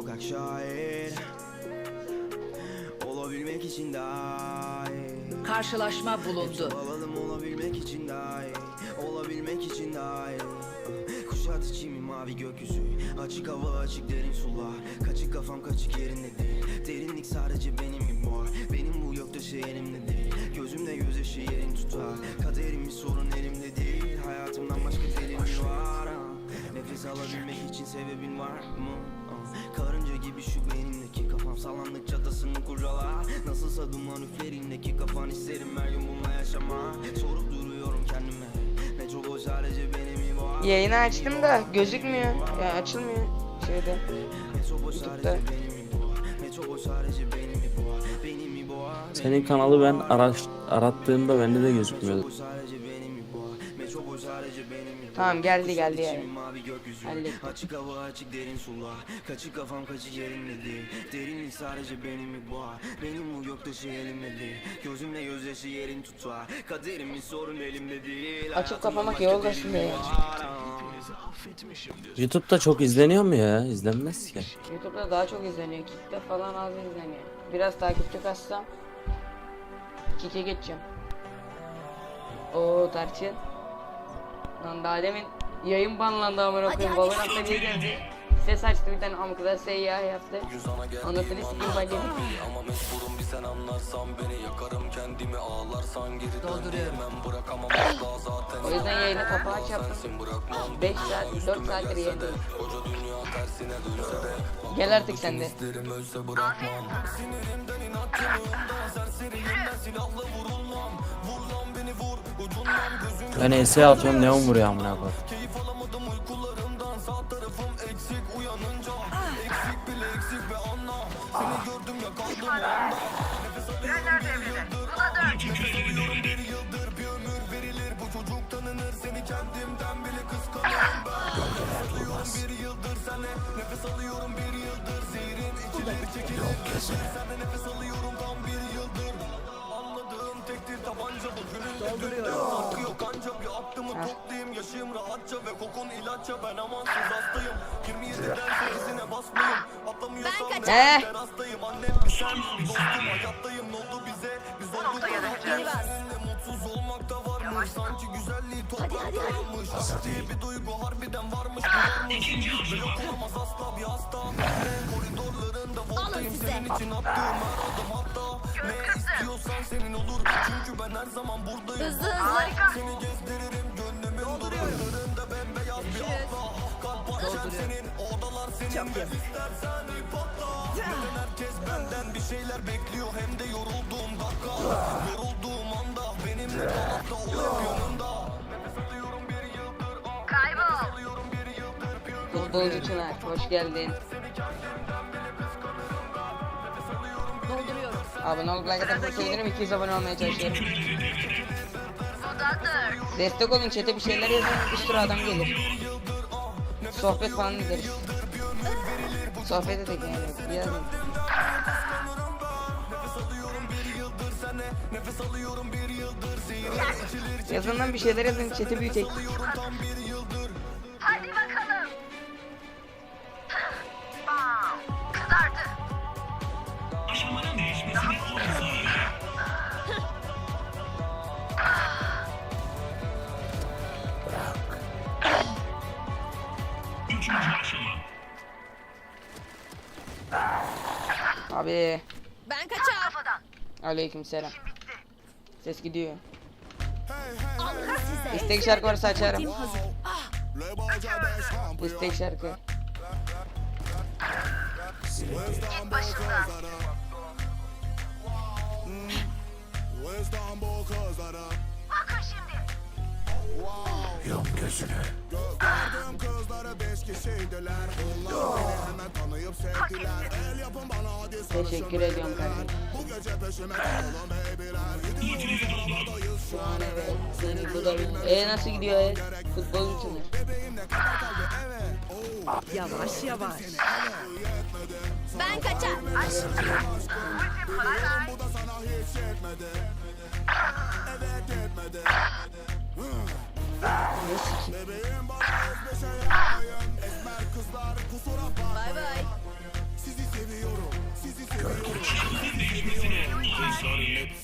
sokak şair. Olabilmek için daha iyi Karşılaşma bulundu. Alalım olabilmek için daha iyi Olabilmek için daha iyi Kuşat içimi mavi gökyüzü. Açık hava açık derin sular. Kaçık kafam kaçık yerinde değil. Derinlik sadece benim var Benim bu göktaşı elimde değil. Gözümde gözyaşı yerin tutar. Kaderim bir sorun elimde değil. Hayatımdan başka mi var. Ha? Nefes alabilmek için sebebin var mı? Ah, Karınca gibi şu benimdeki kafam sallandıkça tasını kurcala Nasılsa duman üflerindeki kafan isterim her gün bununla yaşama Sorup duruyorum kendime Metropol sadece benim mi var? Yayını açtım da gözükmüyor. Ya açılmıyor şeyde. YouTube'da. sadece benim mi bu? Metropol sadece benim mi bu? Benim mi bu? Senin kanalı ben araş, arattığımda bende de gözükmüyordu. Tamam geldi geldi yani. Mavi gökyüzü Hallettim. Açık hava açık derin sular Kaçık kafam kaçık yerinde değil Derinlik sadece benim mi boğar Benim bu göktaşı elimde değil Gözümle gözyaşı yerin tutar Kaderimin sorun elimde değil Açıp kapamak yol gösteriyor ya. YouTube'da çok izleniyor mu ya? İzlenmez ki. YouTube'da daha çok izleniyor. Kick'te falan az izleniyor. Biraz takipçi kassam Kick'e geçeceğim. Oo tarçın. Lan daha demin yayın banlandı amına koyayım. Valorant'ta niye geldi? Ses açtı bir tane amkıda seyyah yaptı. Anasını sikeyim ben yedim. Ama mecburum bir sen anlarsan beni yakarım kendimi ağlarsan geri Dolduruyorum. dönmem bırakamam asla zaten O yüzden yayını kapağı aç yaptım. sensin bırakmam 5 saat 4 saattir yayındayım. koca dünya tersine dönse de Gel artık sen de. isterim ölse bırakmam Sinirimden inatçılığımdan serseriyimden silahla vurulmam Ben ES atıyorum neon vuruyor amına koyayım. Keyif alamadım dündür Hakkı yok anca bir aklımı toplayayım Yaşayayım rahatça ve kokun ilaçça Ben amansız hastayım 27'den 8'ine basmayayım Atlamıyorsam kaçar. ben terastayım Annem bir sen dostum hayattayım Ne oldu bize biz olduk mutsuz olmak da varmış Sanki güzelliği topraklarmış diye bir duygu harbiden varmış Varmış ve yok olamaz asla bir hasta koridorlarında voltayım Senin için attığım her adım hatta Ne istiyorsan senin olur. Çünkü ben her zaman buradayım. Hızlı hızlı. Seni gezdiririm gönlümün duvarlarında bembeyaz bir abla Kalp parçam senin odalar senin. Ve istersen patla. Neden herkes benden bir şeyler bekliyor. Hem de yorulduğum dakika. Yorulduğum anda benimle dolapta ol hep yanında Nefes alıyorum bir yıldır Kaybol. Bir ömür Futbolcu Çınar hoş geldin. Abone olup like atarsanız sevinirim. 200 abone olmaya çalışıyorum. Destek olun chat'e bir şeyler yazın. Bir sürü adam gelir. Sohbet falan ederiz. Sohbet edelim yani. Yazın. Yazın lan bir şeyler yazın chat'i büyütek. Abi. Ben kaçar. Aleyküm selam. Ses gidiyor. Alın size. İstek şarkı varsa açarım. Tim hazır. İstek şarkı. Git başımdan. Bakın şimdi. Teşekkür ediyorum kardeşim. Şu an evet. Seni bu da E nasıl gidiyor e? Futbol için. Yavaş yavaş. Ben kaçar. Bay bay.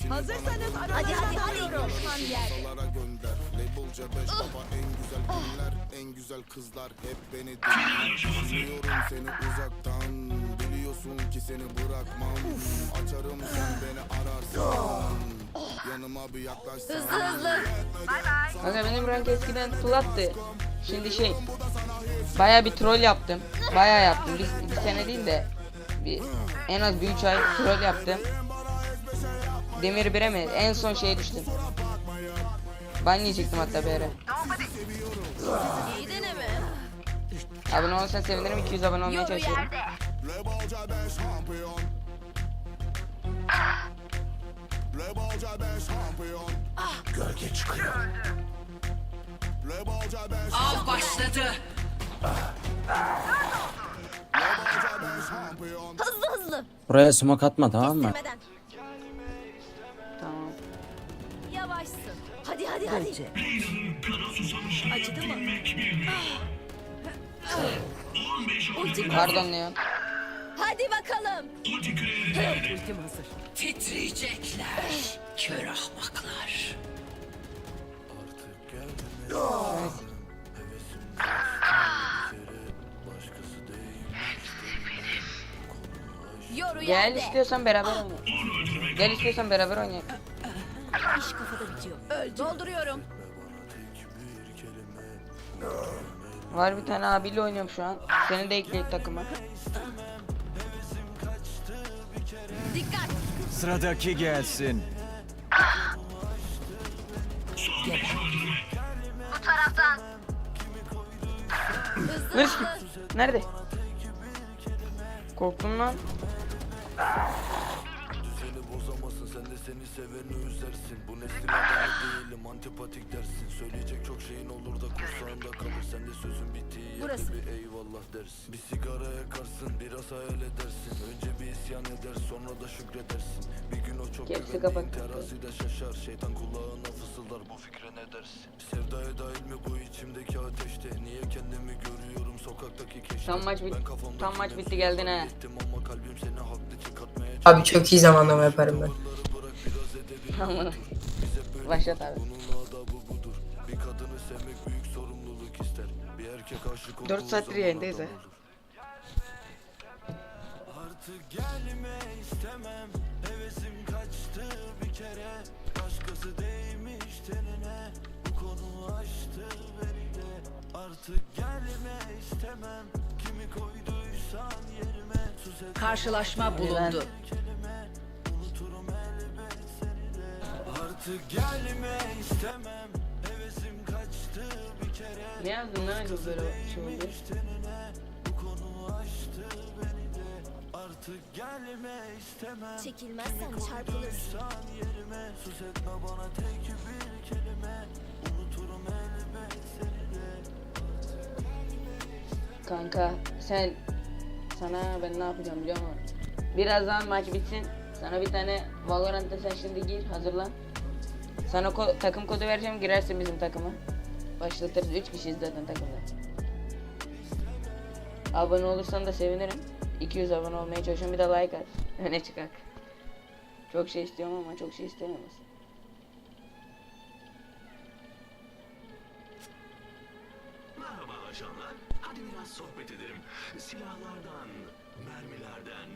Hazırsanız Hadi, hadi, aralarına hadi. dalıyorum. Düşman yer. Masalara gönder Labelce beş baba en güzel günler En güzel kızlar hep beni Dinliyorum seni uzaktan Biliyorsun ki seni bırakmam Açarım sen beni ararsan Yanıma bir yaklaşsan Hızlı hızlı. Kanka benim rank eskiden flattı. Şimdi şey baya bir troll yaptım. Baya yaptım. Bir, bir sene değil de bir, en az bir 3 ay troll yaptım. Demir 1'e mi? En son şeye düştüm. Ban yiyecektim hatta bir ara. İyi deneme. Abone olursan sevinirim. 200 abone olmaya çalışıyorum. Labelce beş şampiyon Labelce beş şampiyon Gölge çıkıyor Labelce beş Av başladı. Labelce beş şampiyon Hızlı hızlı. Buraya smoke atma tamam mı? Kestirmeden. Tamam. Yavaşsın. Hadi hadi hadi. Acıdı mı? Ultim Pardon Leon. Hadi bakalım. Titriyecekler. Kör ahmaklar. Yoru Gel yerde. istiyorsan beraber oynayalım. Gel istiyorsan beraber oynayalım. İş kafada bitiyor. Öldü. Dolduruyorum. Var bir tane abiyle oynuyorum şu an. Seni de ekleyip takıma. Sıradaki gelsin. Bu taraftan Hızlı. Nerede? Korktum lan. Bozamazsın sen de seni seveni üzersin. Bu neslin adamı değilim antipatik dersin. Söyleyecek çok şeyin olur da kursağında kalır. Sen de sözün bittiği yerde Burası. bir eyvallah dersin. Bir sigara yakarsın biraz hayal edersin. Önce bir isyan eder sonra da şükredersin. Bir gün o çok Hepsi güvendiğin kapak. terazide şaşar. Şeytan kulağına fısıldar bu fikre ne dersin? Sevdaya dahil mi bu içimdeki ateşte? Niye kendimi görüyorum sokaktaki keşte Tam maç bit- Ben kafamdaki tam maç bitti, geldin ha. hallettim Ama kalbim seni haklı çıkartmaya Abi çok iyi zamanlama yaparım ben. Tamam. Başlat abi. Bunun adabı budur. Bir kadını sevmek büyük sorumluluk ister. Bir erkek aşık olduğu Dört saattir zaman yayındayız olur. Artık gelme istemem. Hevesim kaçtı bir kere. Başkası değmiş tenine. Bu konu açtı beni de. Artık gelme istemem. Kimi koyduysan yerime. Karşılaşma bulundu. Artık gelme istemem. Hevesim kaçtı bir kere. Ne yazdın lan şey oldu? bu konu açtı beni de artık gelme istemem Çekilmezsen çarpılırsın. Yerime sus etme bana tek bir kelime unuturum elbet seni de Kanka sen sana ben ne yapacağım biliyor musun? Birazdan maç bitsin. Sana bir tane Valorant'ta sen şimdi gir hazırlan. Sana ko- takım kodu vereceğim girersin bizim takıma. Başlatırız 3 kişiyiz zaten takımda. Abone olursan da sevinirim. 200 abone olmaya çalışıyorum bir de like at. Öne çıkak. Çok şey istiyorum ama çok şey istemiyorum aslında. Merhaba ajanlar. Hadi biraz sohbet edelim. Silahlardan, mermilerden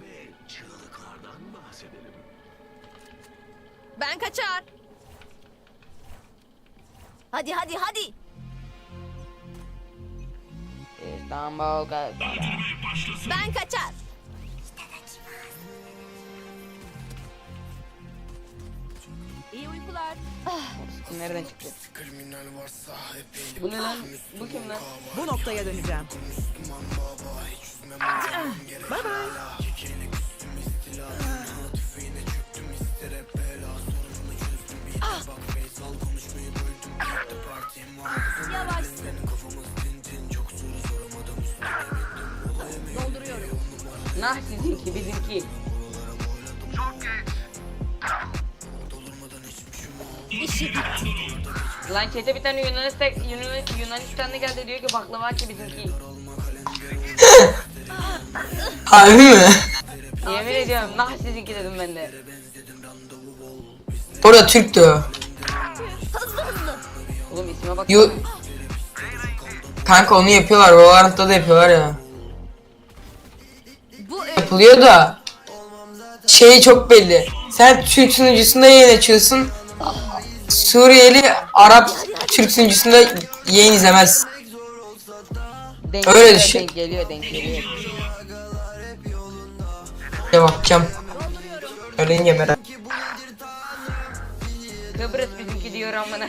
ve çığlıklardan bahsedelim. Ben kaçar. Hadi hadi hadi. İstanbul kadar. Ben kaçar. İyi uykular. Nereden çıktı? Bu ne lan? Bu kim lan? Bu noktaya döneceğim. Müslüman baba Dolduruyorum. Nah sizinki bizimki. İşi bitti. Lan çete bir tane Yunanistan, Yunan, Yunanistanlı geldi diyor ki baklava açı bizimki. Harbi mi? Yemin ediyorum nah sizinki dedim ben de. Orada Türktü o. Oğlum isme bak. Yu... Kanka onu yapıyorlar. Valorant'ta da yapıyorlar ya. Yapılıyor da şey çok belli. Sen Türk sunucusunda yayın açıyorsun. Suriyeli Arap Türk sunucusunda yayın izlemez. Denk Öyle geliyor, düşün. Denk geliyor denk geliyor. Ya bakacağım. Öyleyince merak. Kıbrıs bizimki diyor amına.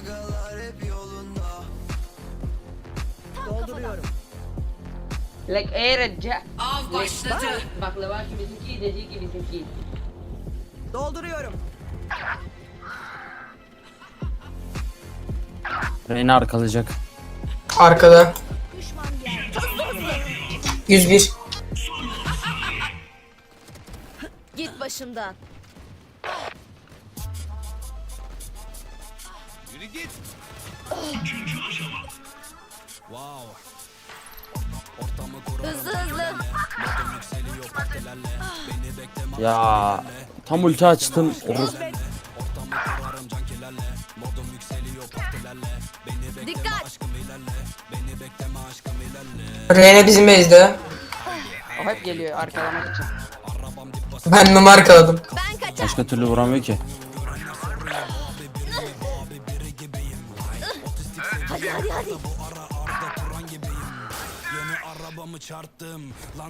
Like ayrıca Av başladı. baklava ki bizimki dedi ki bizimki. Dolduruyorum. Reyna arkalayacak. Arkada. 101. Git başımdan. Hızlı hızlı. Ya tam ulti açtım. Orus Dikkat. Reyna bizim base'de. O hep geliyor arkalamak için. Ben numara arkaladım. Ben kaçar. başka türlü vuramıyor ki.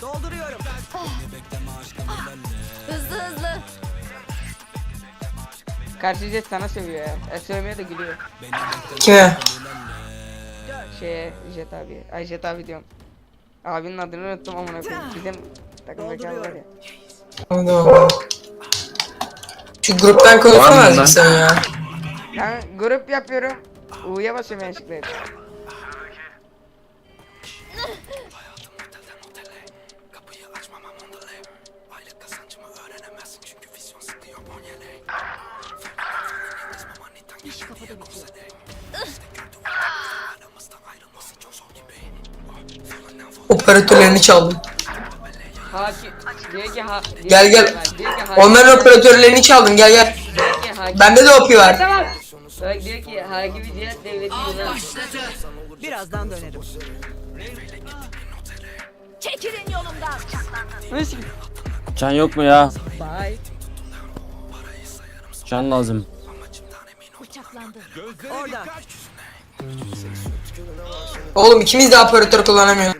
Dolduruyorum. Hızlı hızlı. Karşı jet sana sövüyor ya. E, sövmüyor da gülüyor. Kime? Şeye Jet abi. Ay Jet abi diyorum. Abinin adını unuttum amına koyayım. Bizim takımdaki abi var ya. Şu gruptan konuşsana azıcık sen ya. Ben grup yapıyorum. U'ya basıyorum yanlışlıkla. Operatörlerini çaldım. Ha. Gel gel. Onların operatörlerini çaldım gel gel. Bende de OP var. Tamam. Bak diyor ki hakimi cihat devleti yılan. Başladı. Birazdan dönerim. Çekilin yolumdan. Nasıl? Can yok mu ya? Bye. Can lazım. Bıçaklandı. Orada. Oğlum ikimiz de operatör kullanamıyor.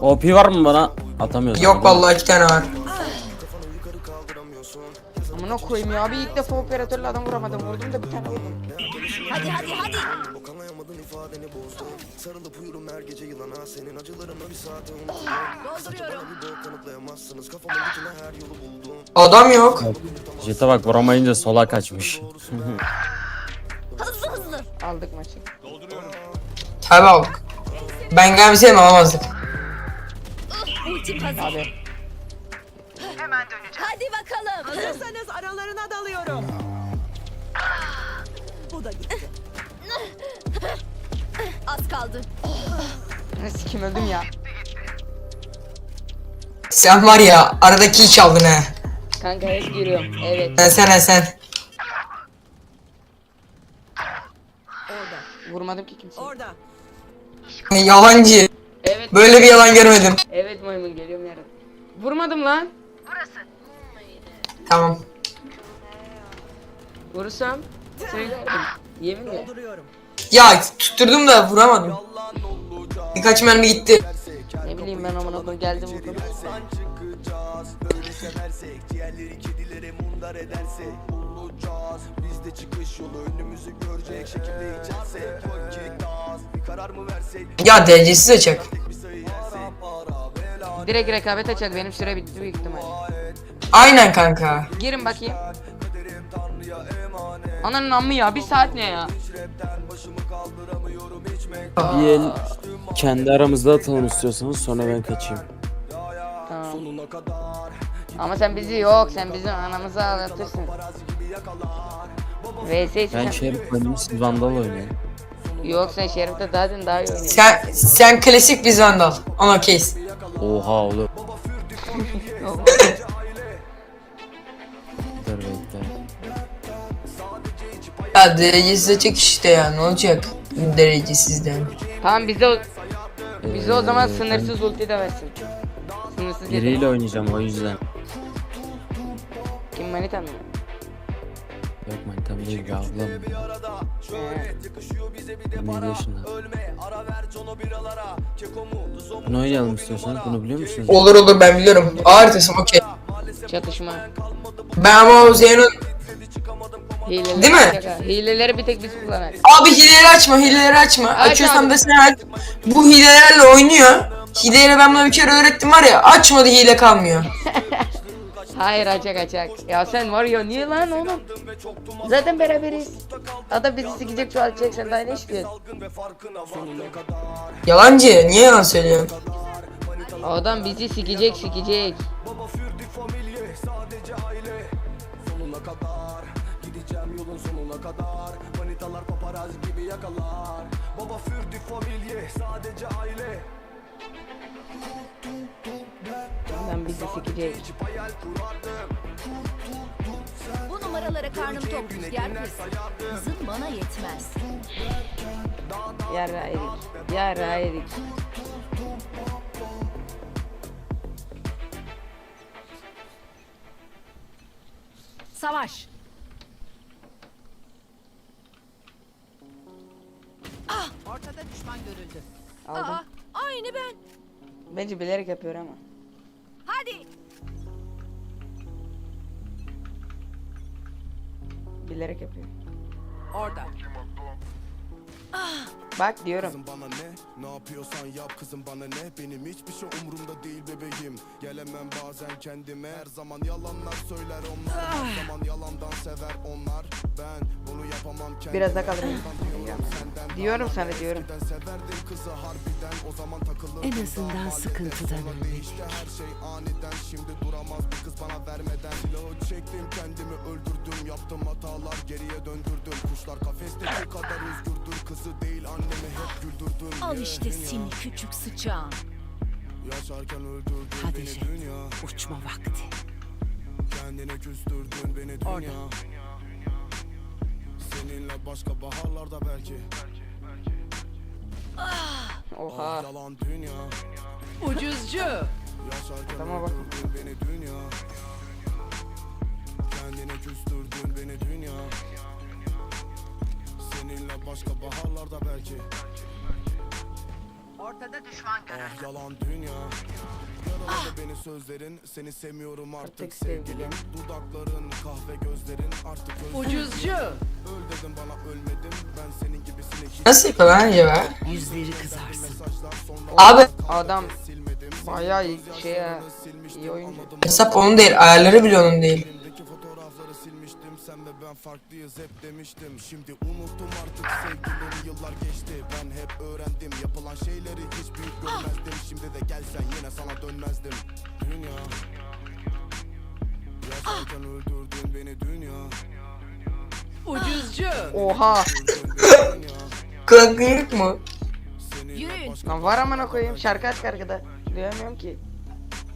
OP var mı bana? Atamıyorsun. Yok vallahi iki tane var. Amına koyayım ya. Bir ilk defa operatörle adam vuramadım. Vurdum da bir tane vurdum. Hadi hadi hadi. Adam yok. Jet'e bak vuramayınca sola kaçmış. Hızlı hızlı. Aldık maçı. Tabi aldık. Ben gelmeseydim alamazdık. Ultim hazır. Abi. Hadi bakalım. Hazırsanız aralarına dalıyorum. Bu da gitti. Az kaldı. Ne sikim öldüm ya. Sen var ya aradaki iş aldın he. Kanka hep giriyorum. Evet. Sen sen sen. Orada. Vurmadım ki kimseyi. Orada. Yalancı. Evet. Böyle bir yalan görmedim. Evet maymun geliyorum yarın. Vurmadım lan. Tamam. Vurursam söylerdim. Yeminle. Ya tutturdum da vuramadım. Birkaç mermi gitti. Ne bileyim ben amına koyayım geldim çıkacağız Böyle seversek. Diğerleri kedilere mundar edersek Bulacağız Biz de çıkış yolu. Önümüzü görecek şekilde içersek Vakit az Bir karar mı versek? Ya Para bela Direkt rekabet açacak benim süre bitti büyük ihtimal. Aynen kanka. Girin bakayım. Ananın ammı ya bir saat ne ya? Bir el kendi aramızda atalım istiyorsanız sonra ben kaçayım. Tamam. Sonuna kadar Ama sen bizi yok sen bizim anamızı ağlatırsın. Paraz gibi yakalar VS Ben sen. Şerif oynuyorum siz Vandal oynayın. Yok sen Şerif'te zaten daha iyi oynuyorsun. Sen sen klasik biz vandal. Ona case. Oha oğlum. Dur bekle. Ya derecesiz açık işte ya ne olacak? Derecesizden. Tamam bize o, bize o zaman Ee, sınırsız ulti de versin. Sınırsız Biriyle oynayacağım o yüzden. Kim manita mı? Yok manitam değil bir ablam. 27 yaşında. Bunu oynayalım istiyorsanız bunu biliyor musunuz? Olur olur ben biliyorum. A haritasım okey. Çatışma. Ben ama o Zeyno'nun... Hileleri Değil mi? Şaka. Hileleri bir tek biz kullanırız. Abi hileleri açma hileleri açma. Aç Açıyorsan abi. da sen. Bu hilelerle oynuyor. Hileleri ben buna bir kere öğrettim var ya açmadı hile kalmıyor. Hayır açak açak. Ya sen var ya niye lan oğlum? Zaten beraberiz. Adam bizi sikecek çoğaltacak sen daha ne istiyorsun? Yalancı niye yalan söylüyorsun? Adam bizi sikecek sikecek. Sonuna kadar Gideceğim yolun sonuna kadar Manitalar paparaz gibi yakalar Baba fürdü familye sadece aile Adam bizi sikecek. Bu numaralara karnım tok rüzgar kız. Hızın bana yetmez. Yarra erik. Yarra erik. Savaş. Ortada düşman görüldü. Aldım. Aa, aynı ben. Bence bilerek yapıyor ama. Hadi. Bilerek yapıyor. Orada. Bak diyorum. Kızım bana ne? Ne yapıyorsan yap kızım bana ne? Benim hiçbir şey umurumda değil bebeğim. Gelemem bazen kendime. Her zaman yalanlar söyler onlar. Her zaman yalandan sever onlar. Ben. Biraz da kalırım. Diyorum sana diyorum. En azından daha sıkıntıdan değişti her şey aniden Şimdi duramaz bir kız bana vermeden Silahı çektim kendimi öldürdüm Yaptım hatalar geriye döndürdüm Kuşlar kafesteki kadar özgürdür Kızı değil annemi hep güldürdüm Al işte seni küçük sıçağım. Yaşarken öldürdün Hadi beni Jet. dünya Uçma vakti. Kendine küstürdün beni dünya Orada. Seninle başka baharlarda belki Oha. Yalan dünya Ucuzcu. Yaşarken Tamam bak. öldürdün beni dünya Kendine küstürdün beni dünya Seninle başka baharlarda belki Ortada düşman görüldü. Ah yalan dünya Yaraladı beni sözlerin Seni sevmiyorum artık, Artık sevgilim sevgilim. Dudakların kahve gözlerin artık Ucuzcu. Öl dedim bana ölmedim Ben senin gibisini hiç Nasıl yapıyor lan acaba? Yüzleri kızarsın. Abi Adam bayağı iyi şey ya. İyi oyuncu. hesap onun değil ayarları bile onun değil. Ben farklıyız hep demiştim Şimdi unuttum artık sevgilim Yıllar geçti ben hep öğrendim Yapılan şeyleri hiç büyük görmezdim Şimdi de gelsen yine sana dönmezdim Dünya Yaşarken öldürdün beni dünya Ucuzcu. Oha. Dünya Kulaklık mu? Lan var amına koyayım şarkı aç arkada. Duyamıyorum ki.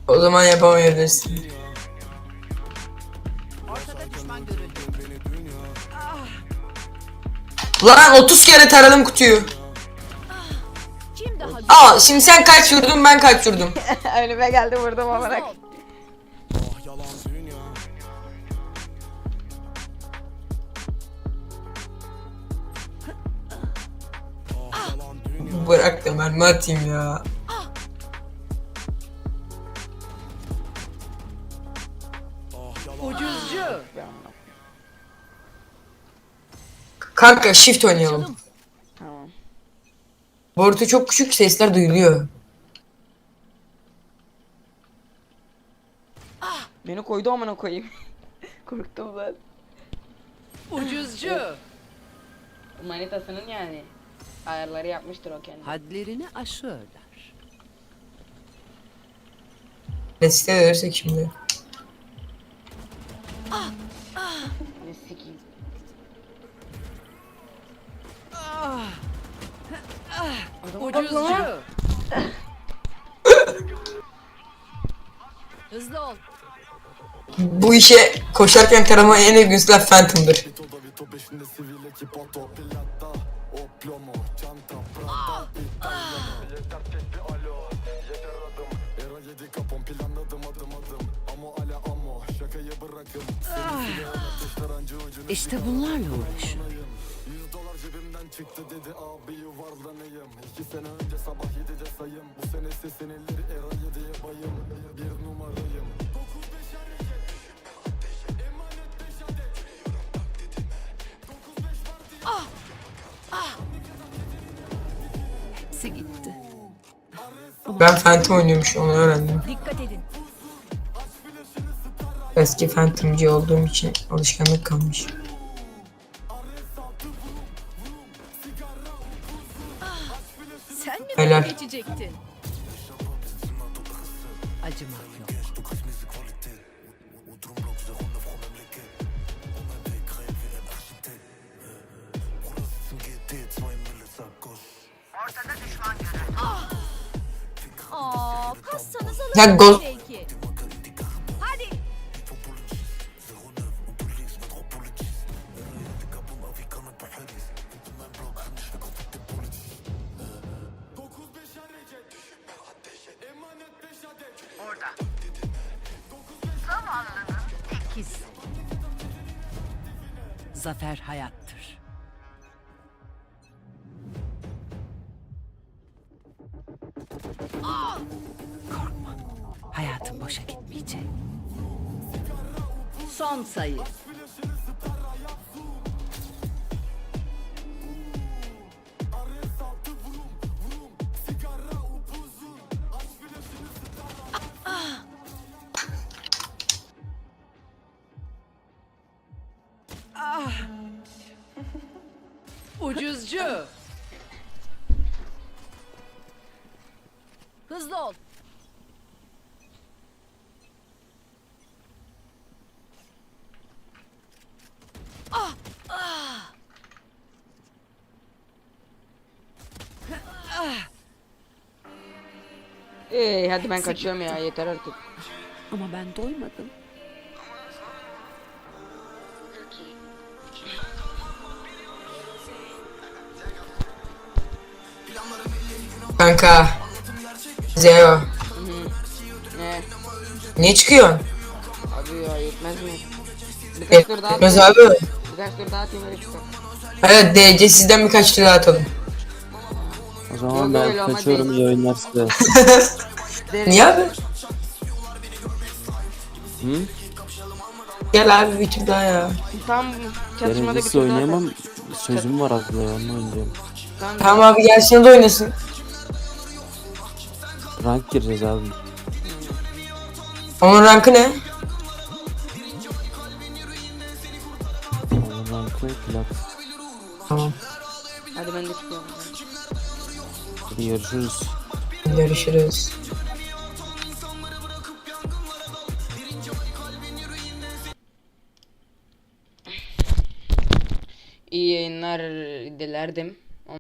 O zaman yapamayabilirsin. Ortada düşman görüldü. Lan 30 kere taradım kutuyu. Kim daha Aa şimdi sen kaç vurdun ben kaç vurdum. Önüme geldi vurdum amına koyayım. Yalan dünya Bırak da mermi atayım ya. Kanka shift oynayalım. Tamam. Borutu çok küçük sesler duyuluyor. Beni koydu amına koyayım. Korktum lan. Ucuzcu. Manitasının yani. Ayarları yapmıştır o kendi. Hadlerini aşıyorlar. Nesite edersek şimdi. İşe koşarken tarama en uygun silah Phantom'dır. Ben Phantom oynuyormuş onu öğrendim. Eski Phantom'cı olduğum için alışkanlık kalmış. Sen mi Helal. geçecektin? Ya gol. Zafer hayattır. Sayı. Ucuzcu. Hızlı ol. Ee, hadi ben kaçıyorum ya yeter artık. Ama ben doymadım. kanka. Zero. Ne? Niye çıkıyorsun? Abi ya yetmez mi? Birkaç tur daha Yetmez abi. Birkaç tur daha atayım öyle DC sizden birkaç tur daha atalım. O zaman ben öyle ama kaçıyorum değil. iyi oyunlar size. Niye abi? Hı? Gel abi bir tur daha ya. Tam çatışmada bir Birincisi tur daha oynayamam. atar. Sözüm var aslında ya onu oynayacağım. Tamam. Tamam abi gelsin da oynasın. Rank gireceğiz abi. Onun rankı ne? Rankı plat. Tamam. Hadi ben de çıkıyorum. Hadi görüşürüz. Görüşürüz. İyi yayınlar dilerdim.